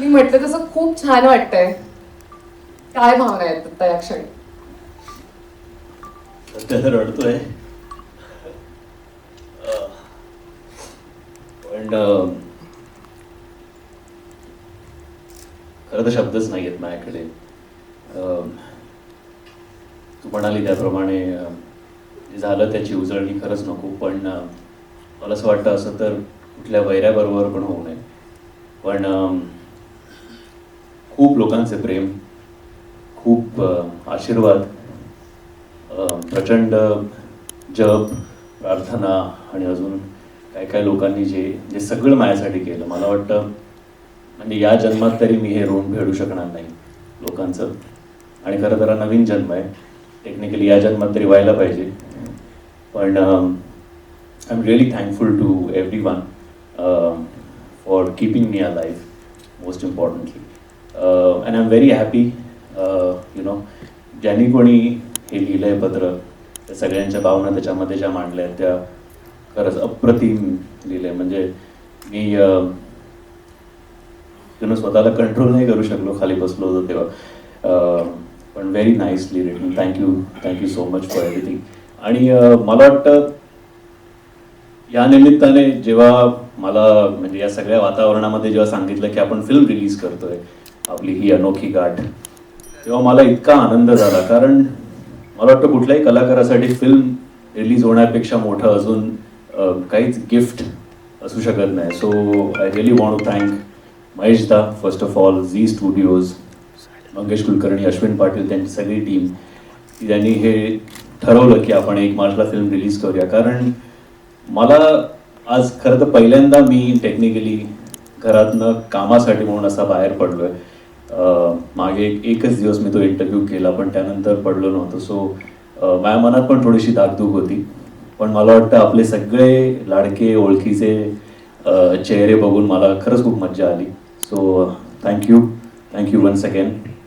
मी म्हटलं तसं खूप छान वाटतंय. काय भावना आहेत आता या क्षणी? सध्या तर रडतोय. पण अं, खरं तर शब्दच नाही आहेत माझ्याकडे तू म्हणाली त्याप्रमाणे जे झालं त्याची उजळणी खरंच नको पण मला असं वाटतं असं तर कुठल्या वैऱ्याबरोबर पण होऊ नये. पण खूप लोकांचे प्रेम खूप आशीर्वाद प्रचंड जप प्रार्थना आणि अजून काय काय लोकांनी जे जे सगळं माझ्यासाठी केलं. मला वाटतं म्हणजे या जन्मात तरी मी हे ऋण फेडू शकणार नाही लोकांचं. आणि खरं तर नवीन जन्म आहे. टेक्निकली या जन्मात तरी व्हायला पाहिजे. पण I am really thankful to everyone for keeping me alive most importantly and I am very happy you know ज्यांनी कोणी हे लिहिलं आहे पत्र त्या सगळ्यांच्या भावना त्याच्यामध्ये ज्या मांडल्या आहेत त्या खरंच अप्रतिम लिहिलं आहे म्हणजे मी यु नो स्वतःला कंट्रोल नाही करू शकलो खाली बसलो होतो तेव्हा. पण very nicely written thank you thank you so much for everything आणि मला वाटतं या निमित्ताने जेव्हा मला म्हणजे या सगळ्या वातावरणामध्ये जेव्हा सांगितलं की आपण फिल्म रिलीज करतोय आपली ही अनोखी गाठ तेव्हा मला इतका आनंद झाला. कारण मला वाटतं कुठल्याही कलाकारासाठी फिल्म रिलीज होण्यापेक्षा मोठं अजून काहीच गिफ्ट असू शकत नाही. So I really want to thank Mahesh da first of all Zee studios Mangesh Kulkarni Ashwin Patil त्यांची सगळी टीम त्यांनी हे ठरवलं की आपण एक मार्चला फिल्म रिलीज करूया. कारण मला आज खरं तर पहिल्यांदा मी टेक्निकली घरातनं कामासाठी म्हणून असा बाहेर पडलोय. अं, मागे एक एकच दिवस मी तो इंटरव्ह्यू केला पण त्यानंतर पडलो नव्हतो. सो माझ्या मनात पण थोडीशी धाकधूक होती. पण मला वाटतं आपले सगळे लाडके ओळखीचे चेहरे बघून मला खरंच खूप मज्जा आली. So uh, thank you. Thank you once again.